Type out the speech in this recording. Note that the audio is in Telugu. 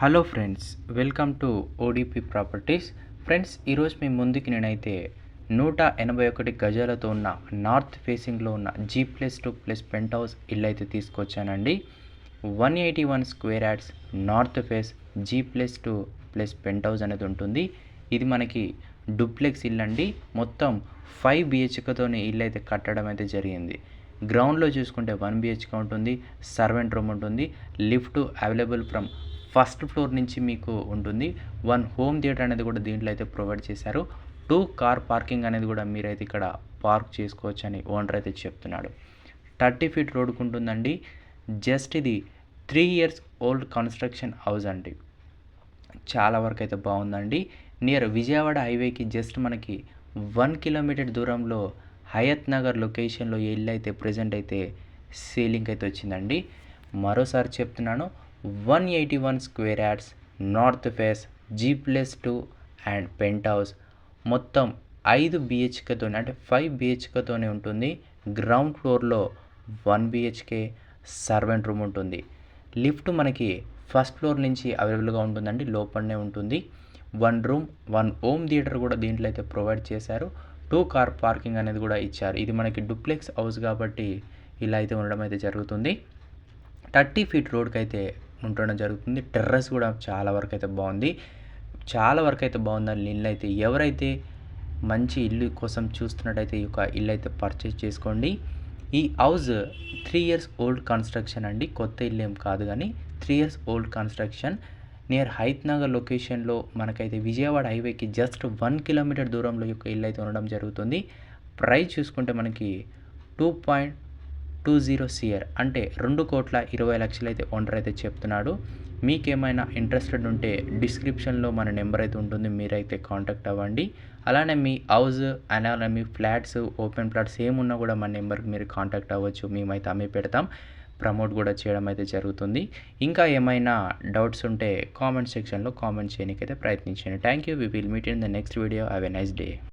Hello friends welcome to ODP properties friends ఈరోజు మీ ముందుకి నేనైతే నూట ఎనభై ఒకటి గజాలతో ఉన్న నార్త్ ఫేసింగ్లో ఉన్న G plus two plus penthouse ఇల్లు అయితే తీసుకొచ్చానండి. One eighty one square yards north face G plus two plus penthouse అనేది ఉంటుంది. ఇది మనకి డూప్లెక్స్ ఇల్లు అండి మొత్తం ఫైవ్ బిహెచ్కతోనే ఇల్లు అయితే కట్టడం అయితే జరిగింది. గ్రౌండ్లో చూసుకుంటే వన్ బిహెచ్కే ఉంటుంది. సర్వెంట్ రూమ్ ఉంటుంది. Lift available from first floor నుంచి మీకు ఉంటుంది. వన్ హోమ్ థియేటర్ అనేది కూడా దీంట్లో అయితే ప్రొవైడ్ చేశారు. టూ కార్ పార్కింగ్ అనేది కూడా మీరైతే ఇక్కడ పార్క్ చేసుకోవచ్చు అని ఓనర్ అయితే చెప్తున్నాడు. థర్టీ ఫీట్ రోడ్కు ఉంటుందండి. జస్ట్ ఇది three years old construction house అండి. చాలా వరకు అయితే బాగుందండి. నియర్ విజయవాడ హైవేకి జస్ట్ మనకి వన్ కిలోమీటర్ దూరంలో హయత్ నగర్ లొకేషన్లో ఇల్లు అయితే ప్రజెంట్ అయితే సీలింగ్ అయితే వచ్చిందండి. మరోసారి చెప్తున్నాను one eighty one square yards north face G plus two and penthouse మొత్తం ఐదు బిహెచ్కేతో అంటే ఫైవ్ బిహెచ్కేతోనే ఉంటుంది. గ్రౌండ్ ఫ్లోర్లో వన్ బిహెచ్కే సర్వెంట్ రూమ్ ఉంటుంది. లిఫ్ట్ మనకి ఫస్ట్ ఫ్లోర్ నుంచి అవైలబుల్గా ఉంటుందండి లోపలనే ఉంటుంది. One room one home theatre కూడా దీంట్లో అయితే ప్రొవైడ్ చేశారు. టూ కార్ పార్కింగ్ అనేది కూడా ఇచ్చారు. ఇది మనకి డూప్లెక్స్ హౌస్ కాబట్టి ఇలా అయితే ఉండడం అయితే జరుగుతుంది. థర్టీ ఫీట్ రోడ్కి అయితే ఉండడం జరుగుతుంది. టెర్రస్ కూడా చాలా వరకు అయితే బాగుంది. చాలా వరకు అయితే బాగుందని ఇల్లు అయితే ఎవరైతే మంచి ఇల్లు కోసం చూస్తున్నట్టయితే ఈ యొక్క ఇల్లు అయితే పర్చేస్ చేసుకోండి. ఈ house three years old construction అండి. కొత్త ఇల్లు ఏం కాదు కానీ three years old construction near Hayath Nagar లొకేషన్లో మనకైతే విజయవాడ హైవేకి జస్ట్ వన్ కిలోమీటర్ దూరంలో యొక్క ఇల్లు అయితే ఉండడం జరుగుతుంది. ప్రైస్ చూసుకుంటే మనకి two point two zero CR అంటే రెండు కోట్ల ఇరవై లక్షలు అయితే ఓనర్ అయితే చెప్తున్నాడు. మీకేమైనా ఇంట్రెస్టెడ్ ఉంటే డిస్క్రిప్షన్లో మన నెంబర్ అయితే ఉంటుంది మీరైతే కాంటాక్ట్ అవ్వండి. అలానే మీ హౌస్ అలానే మీ ఫ్లాట్స్ ఓపెన్ ఫ్లాట్స్ ఏమున్నా కూడా మన నెంబర్కి మీరు కాంటాక్ట్ అవ్వచ్చు. మేమైతే అమ్మి పెడతాం. ప్రమోట్ కూడా చేయడం అయితే జరుగుతుంది. ఇంకా ఏమైనా డౌట్స్ ఉంటే కామెంట్ సెక్షన్లో కామెంట్ చేయడానికి అయితే ప్రయత్నించండి. Thank you. We will meet in the next video have a nice day